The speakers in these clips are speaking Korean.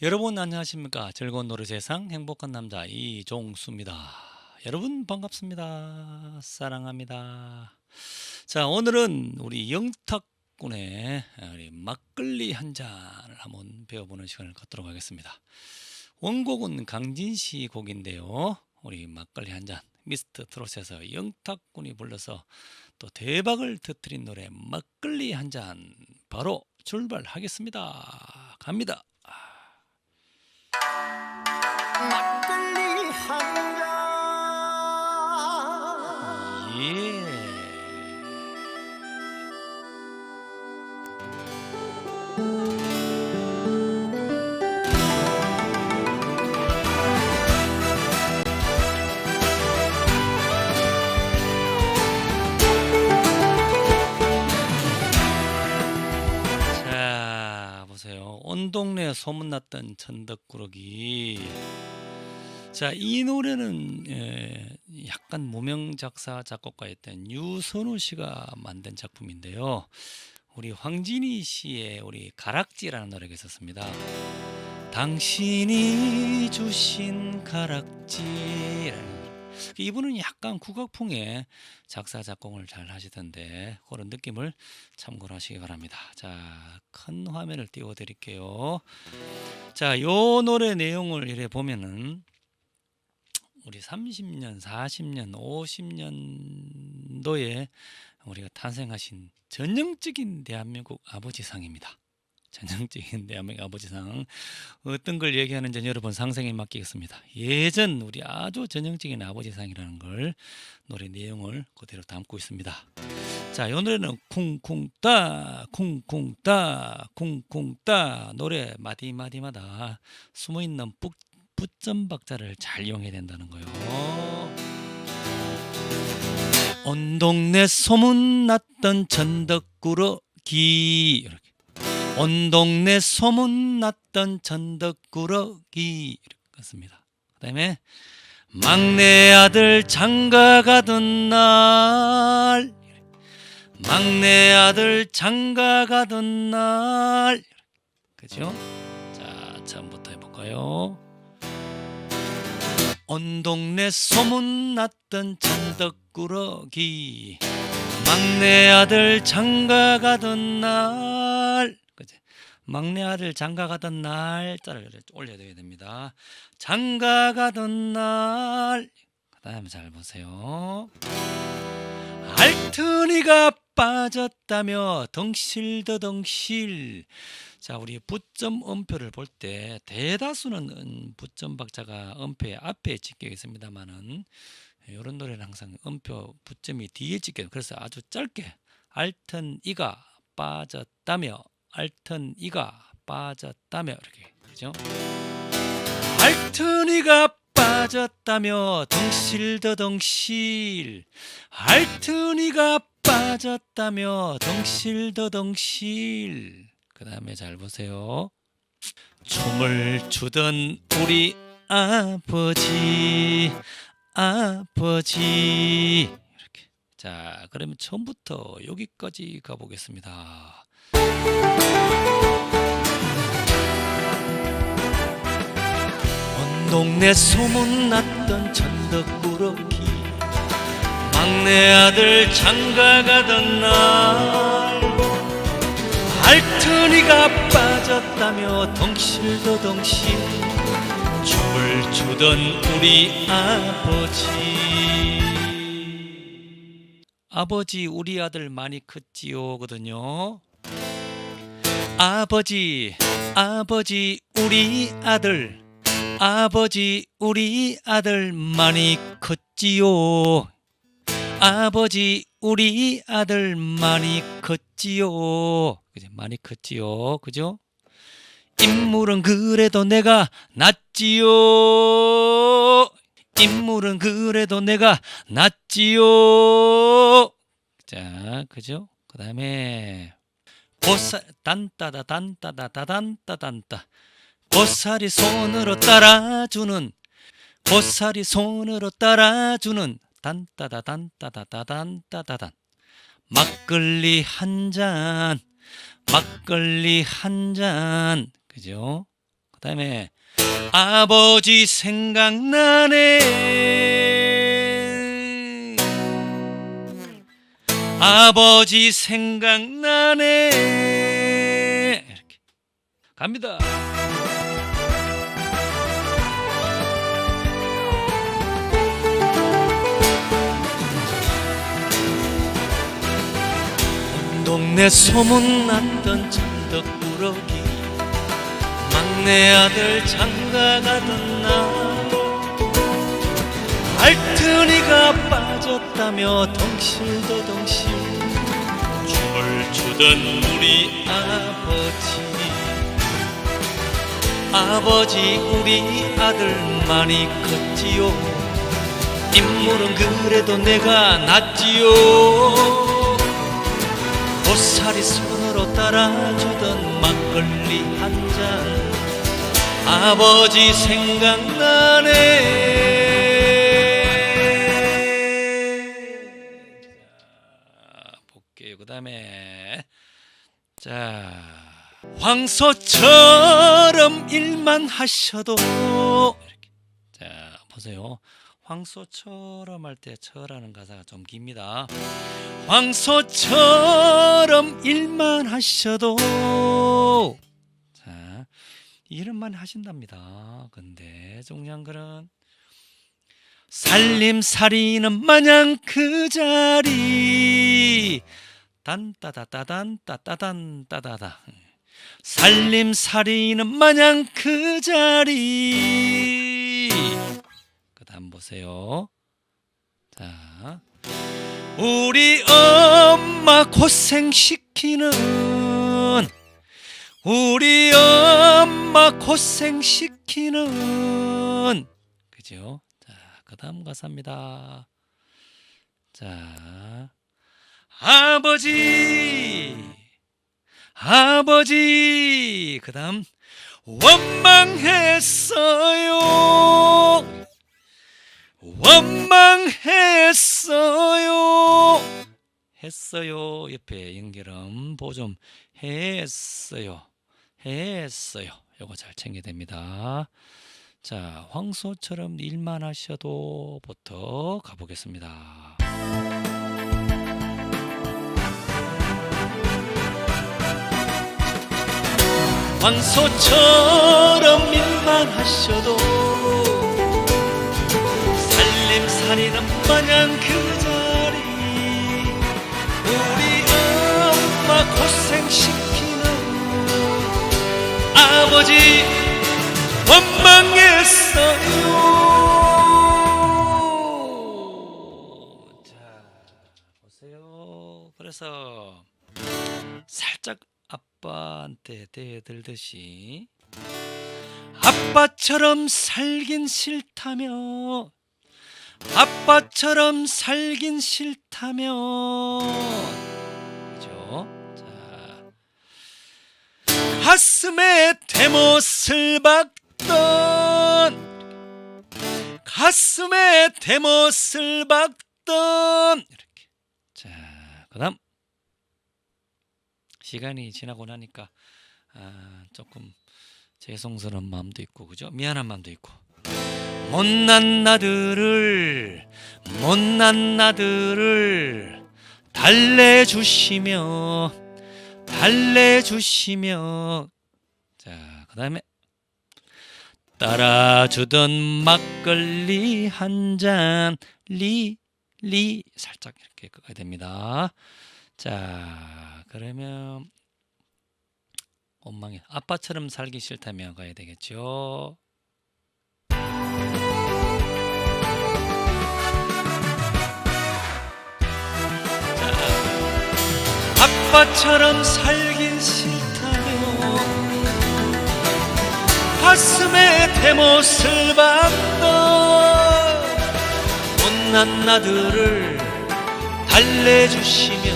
여러분 안녕하십니까? 즐거운 노래 세상 행복한 남자 이종수입니다. 여러분 반갑습니다. 사랑합니다. 자, 오늘은 우리 영탁군의 우리 막걸리 한 잔을 한번 배워보는 시간을 갖도록 하겠습니다. 원곡은 강진 씨 곡인데요. 우리 막걸리 한 잔, 미스터 트롯에서 영탁군이 불러서 또 대박을 터뜨린 노래 막걸리 한 잔 바로 출발하겠습니다. 갑니다. 예. 자, 보세요. 온 동네 소문났던 천덕꾸러기. 자, 이 노래는 에, 약간 무명 작사 작곡가였던 유선우 씨가 만든 작품인데요. 우리 황진희 씨의 우리 가락지라는 노래가 있었습니다. 당신이 주신 가락지라는 이분은 약간 국악풍의 작사 작곡을 잘 하시던데 그런 느낌을 참고를 하시기 바랍니다. 자, 큰 화면을 띄워 드릴게요. 자, 요 노래 내용을 이래 보면은 우리 30년, 40년, 50년도에 우리가 탄생하신 전형적인 대한민국 아버지상입니다. 전형적인 대한민국 아버지상 어떤 걸 얘기하는지 여러분 상상에 맡기겠습니다. 예전 우리 아주 전형적인 아버지상이라는 걸 노래 내용을 그대로 담고 있습니다. 자, 이 노래는 쿵쿵따 쿵쿵따 쿵쿵따 노래 마디 마디마다 숨어 있는 북 붙점 박자를 잘 이용해야 된다는 거요. 온 동네 소문났던 전덕꾸러기 이렇게 온 동네 소문났던 전덕꾸러기 이렇게 같습니다. 그다음에 막내 아들 장가 가던 날 막내 아들 장가 가던 날 그죠? 자 처음부터 해 볼까요? 온 동네 소문났던 천덕꾸러기. 막내 아들 장가 가던 날. 그지 막내 아들 장가 가던 날자를 올려야 됩니다. 장가 가던 날. 그다음에 잘 보세요. 알트니가 빠졌다며 덩실더 덩실 자, 우리 붙점 음표를 볼 때 대다수는 음, 붙점 박자가 음표의 앞에 찍혀 있습니다만은 이런 노래는 항상 음표 붙점이 뒤에 찍혀요. 그래서 아주 짧게 알튼 이가 빠졌다며 알튼 이가 빠졌다며 이렇게 그죠? 알튼 이가 빠졌다며 덩실더 덩실 알튼 이가 빠졌다며 덩실더 덩실 그 다음에 잘 보세요. 춤을 추던 우리 아버지, 아버지. 이렇게. 자, 그러면 처음부터 여기까지 가보겠습니다. 온 동네 소문났던 천덕꾸러기 막내 아들 장가 가던 날 알트니가 빠졌다며 덩실더덩실 춤을 추던 우리 아버지. 아버지 우리 아들 많이 컸지요거든요. 아버지 아버지 우리 아들. 아버지 우리 아들 많이 컸지요 아버지 우리 아들 많이 컸지요. 그죠 많이 컸지요. 그죠? 인물은 그래도 내가 낫지요. 인물은 그래도 내가 낫지요. 자 그죠? 그 다음에 보살 단따다 단따다 다단따 단따. 보살이 손으로 따라주는 보살이 손으로 따라주는 단따다 단 따다 다단 따다단. 막걸리 한 잔 막걸리 한 잔. 그죠? 그 다음에 아버지 생각나네. 아버지 생각나네. 이렇게. 갑니다 동네 소문났던 천덕꾸러기 막내 아들 장가가던 날. 알트니가 빠졌다며 덩실더덩실 춤을 추던 우리 아버지. 아버지 우리 아들 많이 컸지요. 인물은 그래도 내가 낫지요 보살이 손으로 따라주던 막걸리 한 잔. 아버지 생각나네. 그 다음에 자 황소처럼 일만 하셔도 이렇게 자 보세요 황소처럼 할 때 처라는 가사가 좀 깁니다. 황소처럼 일만 하셔도 자 일만 하신답니다. 근데 중요한 거는 살림살이는 마냥 그 자리. 딴따다따단 따따단 따다다. 살림살이는 마냥 그 자리 그 다음 보세요 자 우리 엄마 고생시키는 우리 엄마 고생시키는 그죠? 자, 그다음 가사입니다. 자, 아버지, 아버지, 그다음 원망했어요. 원망했어요. 했어요. 옆에 연결음 보좀 했어요. 했어요. 요거 잘 챙겨야 됩니다. 자, 황소처럼 일만 하셔도부터 가보겠습니다. 황소처럼 일만 하셔도 살림살이는 마냥 그 자리. 우리 엄마 고생시키는 아버지 원망했어요. 자 보세요. 그래서 살짝 아빠한테 대들듯이 아빠처럼 살긴 싫다며 아빠처럼 살긴 싫다며 그죠? 자. 가슴에 대못을 박던 가슴에 대못을 박던. 이렇게. 자 그다음. 시간이 지나고 나니까 아, 조금 죄송스러운 마음도 있고 그죠? 미안한 마음도 있고 못난 나들을 못난 나들을 달래주시며 달래주시며 자 그 다음에 따라주던 막걸리 한 잔 리 리 살짝 이렇게 끄야 됩니다. 자 그러면 원망해 아빠처럼 살기 싫다면 가야 되겠죠. 아빠처럼 살긴 싫다며 가슴에 대못을 박던 못난 나들을 달래주시며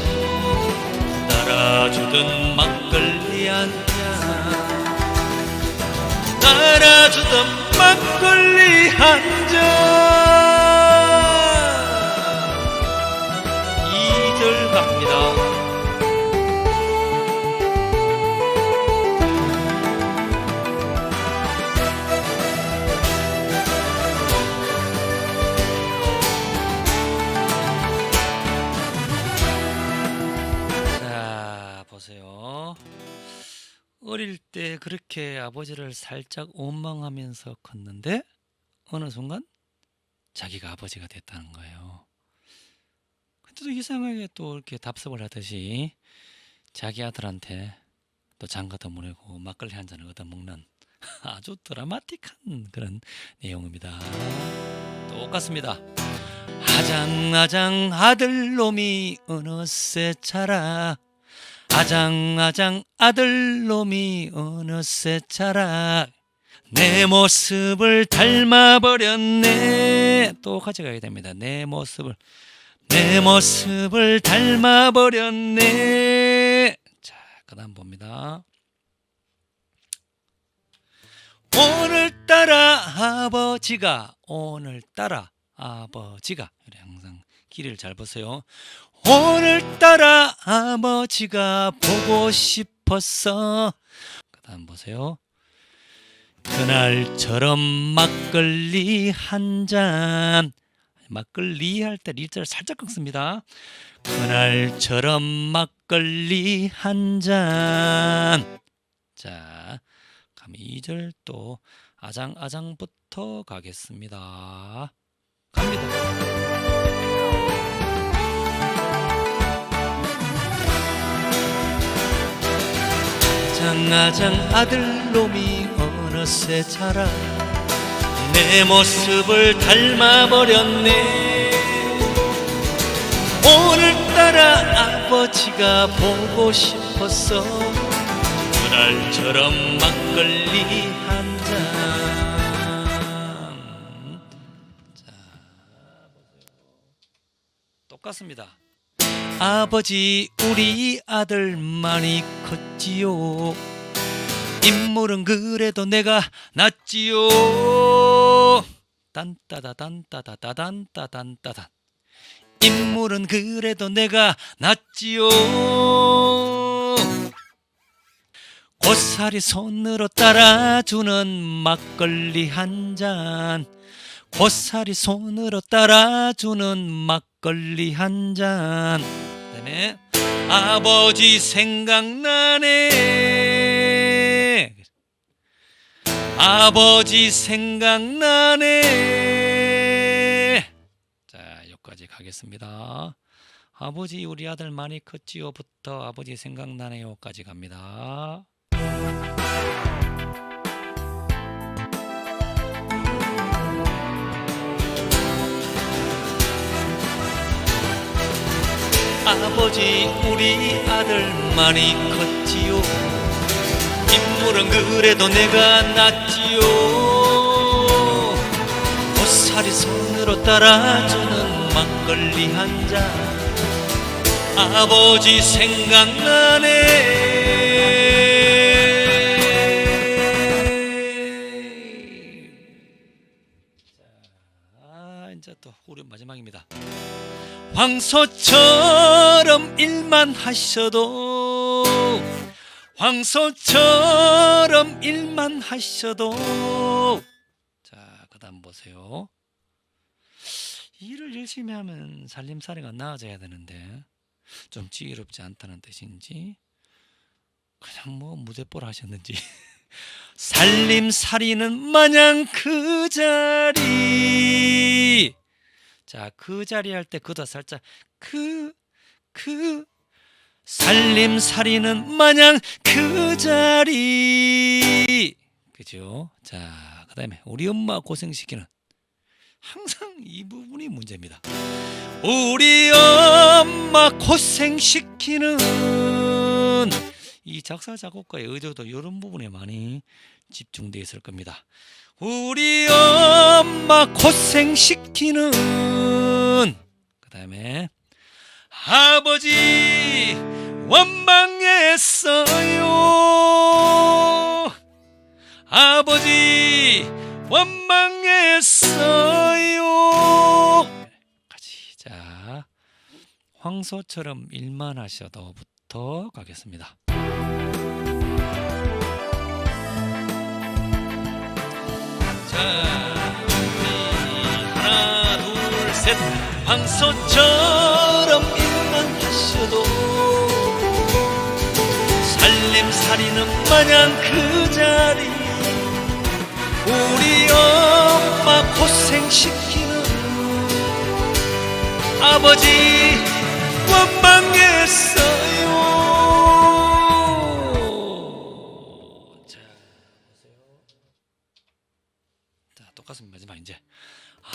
따라주던 막걸리 한잔 따라주던 막걸리 한잔 어릴 때 그렇게 아버지를 살짝 원망하면서 컸는데 어느 순간 자기가 아버지가 됐다는 거예요. 근데 또 이상하게 또 이렇게 답습을 하듯이 자기 아들한테 또 장가도 보내고 막걸리 한 잔을 얻어 먹는 아주 드라마틱한 그런 내용입니다. 똑같습니다. 아장아장 아들놈이 어느새 자라 아장아장 아들놈이 어느새 자라. 내 모습을 닮아버렸네. 또 가져가야 됩니다. 내 모습을 내 모습을 닮아버렸네. 자 그 다음 봅니다. 오늘따라 아버지가 오늘따라 아버지가. 항상 길을 잘 보세요. 오늘따라 아버지가 보고 싶었어. 그다음 보세요. 그날처럼 막걸리 한 잔. 막걸리 할 때 리자를 살짝 꺾습니다. 그날처럼 막걸리 한 잔. 자, 그럼 2절 또 아장아장부터 가겠습니다. 갑니다. 장아장 아들놈이 어느새 자라 내 모습을 닮아버렸네 오늘따라 아버지가 보고 싶었어 그날처럼 막걸리 한 잔. 자, 똑같습니다. 아버지, 우리 아들 많이 컸지요. 인물은 그래도 내가 낫지요. 딴따다 딴따다 따단따 딴따단. 인물은 그래도 내가 낫지요. 고사리 손으로 따라주는 막걸리 한 잔. 고사리 손으로 따라주는 막걸리 한 잔. 그다음에 아버지 생각나네. 아버지 생각나네. 자, 여기까지 가겠습니다. 아버지 우리 아들 많이 컸지요부터 아버지 생각나네요까지 갑니다. 아버지 우리 아들 많이 컸지요. 인물은 그래도 내가 낫지요. 보살이 손으로 따라주는 막걸리 한 잔. 아버지 생각나네. 자 이제 또 우리 마지막입니다 황소처럼 일만 하셔도 황소처럼 일만 하셔도. 자 그다음 보세요. 일을 열심히 하면 살림살이가 나아져야 되는데 좀 지혜롭지 않다는 뜻인지 그냥 뭐 무대뽀를 하셨는지. 살림살이는 마냥 그 자리 자, 그 자리 할 때 그도 살짝 그, 그, 살림살이는 마냥 그 자리. 그죠? 자, 그 다음에 우리 엄마 고생시키는 항상 이 부분이 문제입니다. 우리 엄마 고생시키는 이 작사, 작곡가의 의도도 이런 부분에 많이 집중되어 있을 겁니다. 우리 엄마 고생시키는. 그 다음에 아버지 원망했어요. 아버지 원망했어요. 같이 자 황소처럼 일만 하셔도부터 가겠습니다 자, 우리 하나, 둘, 셋. 황소처럼 일만 하셔도 마냥 그 자리 우리 엄마 고생시키는 아버지 원망했어 이제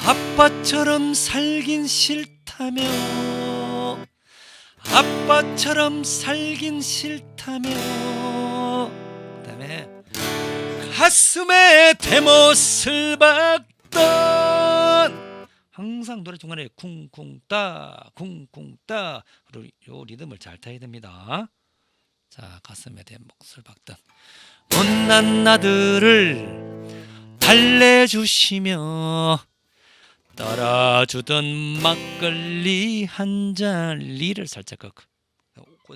아빠처럼 살긴 싫다며 아빠처럼 살긴 싫다며. 그다음에 가슴에 대못을 박던 항상 노래 중간에 쿵쿵 따 쿵쿵따 그리고 요 리듬을 잘 타야 됩니다. 자 가슴에 대못을 박던 못난 나들을 달래주시며 따라주던 막걸리 한 잔 리를 살짝 그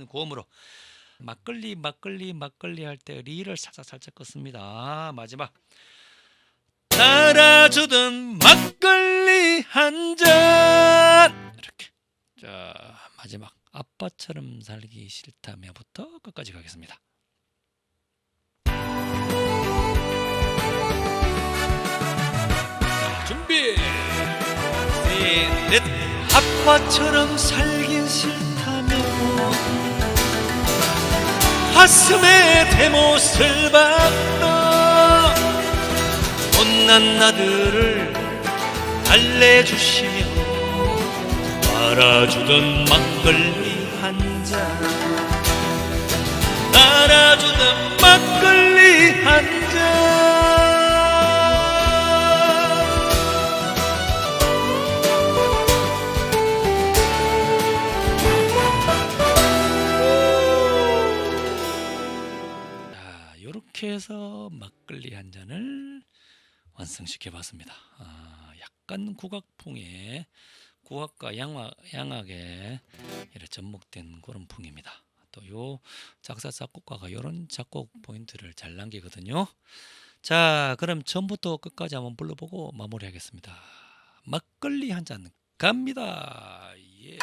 고음으로 막걸리 막걸리 막걸리 할 때 리를 살짝 살짝 껐습니다. 마지막 따라주던 막걸리 한 잔 이렇게 자 마지막 아빠처럼 살기 싫다며부터 끝까지 가겠습니다. 준비. 셋넷. 아빠처럼 살긴 싫다며 가슴에 대못을 박던 못난 나들을 달래주시며 말아주던 막걸리 한잔 날아주던 막걸리 한 잔 이렇게 해서 막걸리 한 잔을 완성시켜 봤습니다. 아, 약간 국악풍의 국악과 양악, 양악에 이렇게 접목된 그런 풍입니다. 또 요 작사 작곡가가 이런 작곡 포인트를 잘 남기거든요. 자, 그럼 처음부터 끝까지 한번 불러보고 마무리하겠습니다. 막걸리 한 잔 갑니다. 예.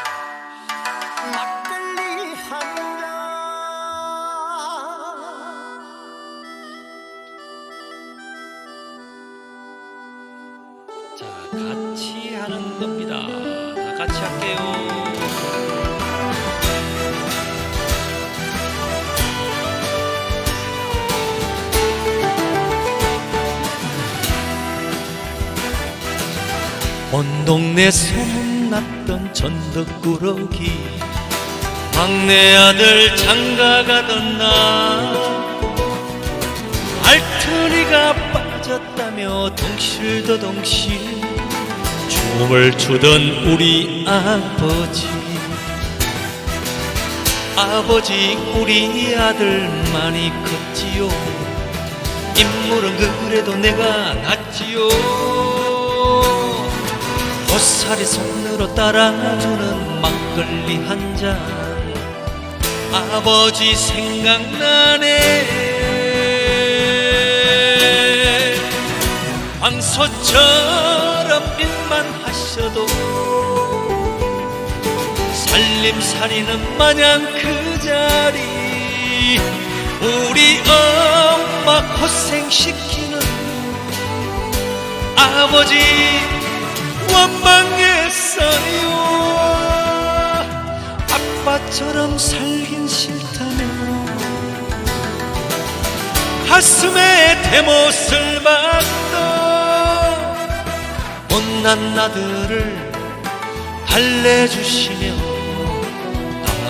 같이 하는 겁니다. 다 같이 할게요. 온 동네 소문났던 전덕꾸러기 막내 아들 장가가던 날 알투리가 빠졌다며 동실더동실 춤을 추던 우리 아버지. 아버지 우리 아들 많이 컸지요. 인물은 그래도 내가 낫지요. 보살이 손으로 따라주는 막걸리 한 잔. 아버지 생각나네. 황소처럼 살림살이는 마냥 그 자리. 우리 엄마 고생시키는 아버지 원망했어요. 아빠처럼 살긴 싫다며 가슴에 대못을 박던 못난 나들을 달래주시며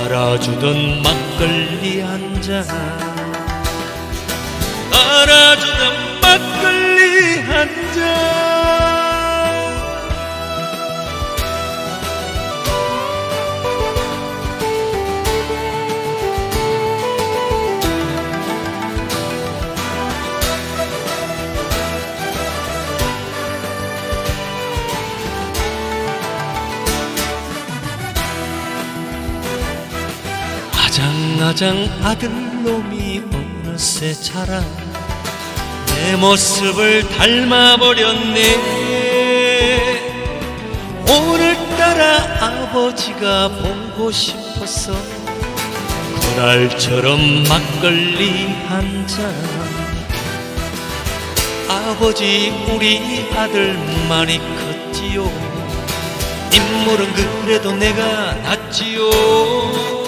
따라주던 막걸리 한 잔. 따라주던 아장아장 아들놈이 어느새 자라. 내 모습을 닮아버렸네. 오늘따라 아버지가 보고 싶어서 그날처럼 막걸리 한 잔. 아버지 우리 아들 많이 컸지요. 인물은 그래도 내가 낫지요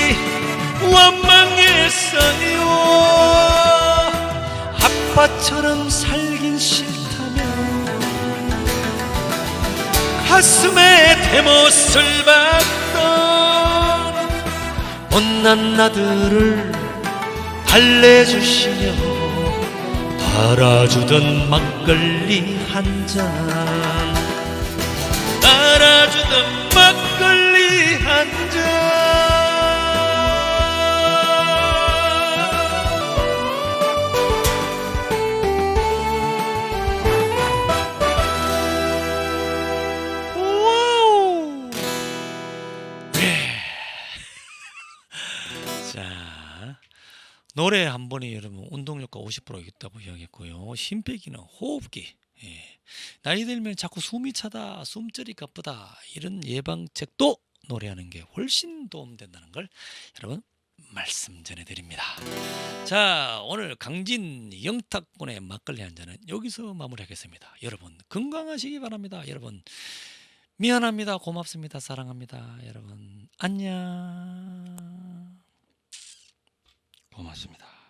원망했어요. 아빠처럼 살긴 싫다면 가슴에 대못을 박던 못난 나들을 달래주시며 달아주던 막걸리 한 잔. 달아주던 막걸리 한잔 노래 한 번이 여러분 운동효과 50% 있다고 이야기했고요. 힘 빼기는 호흡기. 예. 나이 들면 자꾸 숨이 차다, 숨절이 가쁘다 이런 예방책도 노래하는 게 훨씬 도움된다는 걸 여러분 말씀 전해드립니다. 자 오늘 강진 영탁군의 막걸리 한 잔은 여기서 마무리하겠습니다. 여러분 건강하시기 바랍니다. 여러분 미안합니다. 고맙습니다. 사랑합니다. 여러분 안녕. 고맙습니다.